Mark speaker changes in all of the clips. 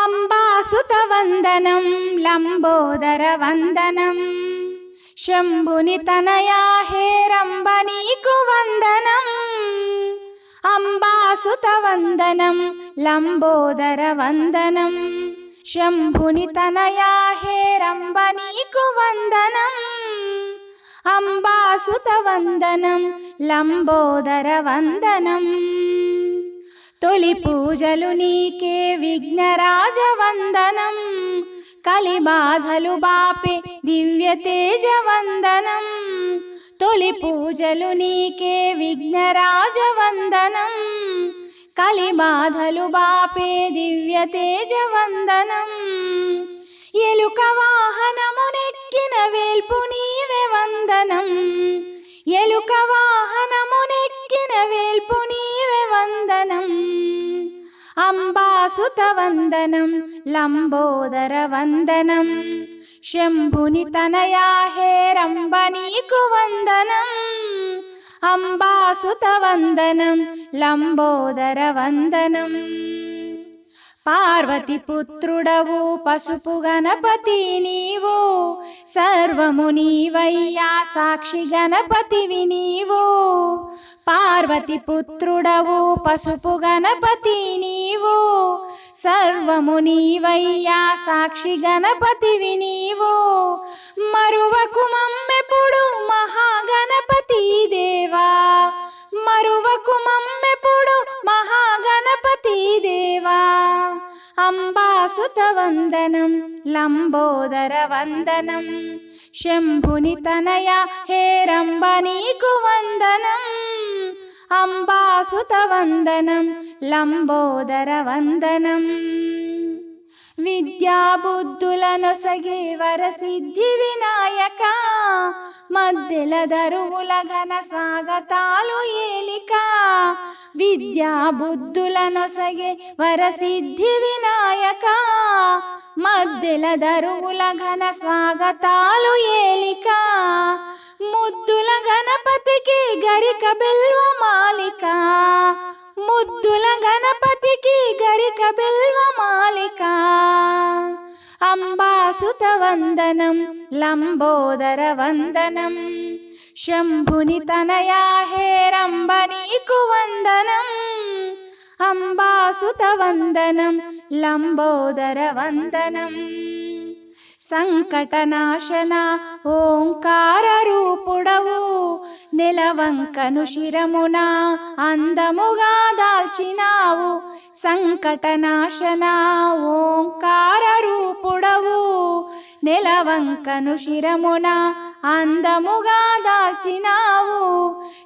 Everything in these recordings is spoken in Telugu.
Speaker 1: अम्बासुतवन्दनं लम्बोदरवन्दनम् शम्भुनितनया हेरम्बनीकुवन्दनम् अम्बासुतवन्दनं लम्बोदरवन्दनम् शम्भुनितनया हेरम्बनीकुवन्दनम् अम्बासुतवन्दनं अम्बासु सवन्दनं लम्बोदरवन्दनम् తొలి పూజలు నీకే విఘ్నరాజవందనం కలి బాధలు బాపే దివ్య తేజవందనం. తొలి పూజలు నీకే విఘ్నరాజవందనం కలి బాధలు బాపే దివ్య తేజవందనం. ఎలుక వాహనమునెక్కిన వేల్పు నీవే వందనం. ఎలుక వాహనమునెక్కిన వేల్పు నీ अम्बासुतवन्दनं लम्बोदरवन्दनं शम्भुनितनया हेरम्बनीकुवन्दनम् अम्बासुतवन्दनं लम्बोदरवन्दनं पार्वतीपुत्रुडवो पशुपु साक्षि सर्वमुनिवैयासाक्षि गणपतिविनीवो పార్వతి పుత్రుడవు పసుపు గణపతి నీవు. సర్వము నీవయ్యా సాక్షి గణపతివి నీవు. మరువకు మమ్మెప్పుడు మహాగణపతి దేవా. మరువకు మమ్మెప్పుడు మహాగణపతి దేవా. అంబాసుత వందనం లంబోదర వందనం. శంభుని తనయ హేరంబ నీకు వందనం. అంబాసుత వందనం లంబోదర వందనం విద్యాబుద్ధులనొసగే వరసిద్ధి వినాయక మధ్యల దరువుల ఘన స్వాగతాలు ఏలిక విద్యాబుద్ధులనొసగే వరసిద్ధి వినాయక మధ్యల దరువుల ఘన స్వాగతాలు ఏలిక ముద్దుల ఘన గణపతికి గరిక బిల్వ మాలిక. ముద్దుల గణపతికి గరిక బిల్వ మాలిక. అంబాసుత వందనం లంబోదర వందనం. శంభుని తనయా హేరంబ నీకు వందనం. అంబాసుత వందనం లంబోదర వందనం. సంకటనాశన ఓంకార రూపుడవు నెలవంకను శిరమున అందముగా దాల్చినావు. సంకటనాశన ఓంకార రూపుడవు నెలవంకను శిరమున అందముగా దాల్చినావు.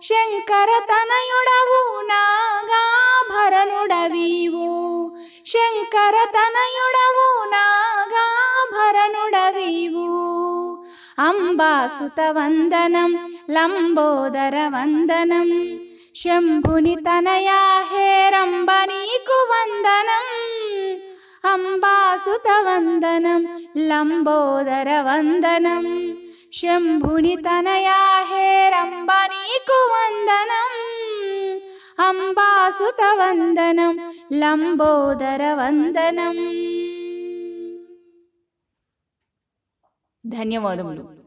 Speaker 1: శంకర తనయుడవు నాగాభరణుడవీవు. శంకర తనయుడు అంబాసుత వందనం లంబోదర వందనం శంభుని తనయా హేరంబ నీకు వందనం అంబాసుత వందనం లంబోదర వందనం శంభుని తనయా హేరంబ నీకు వందనం అంబాసుత వందనం ధన్యవాదములు.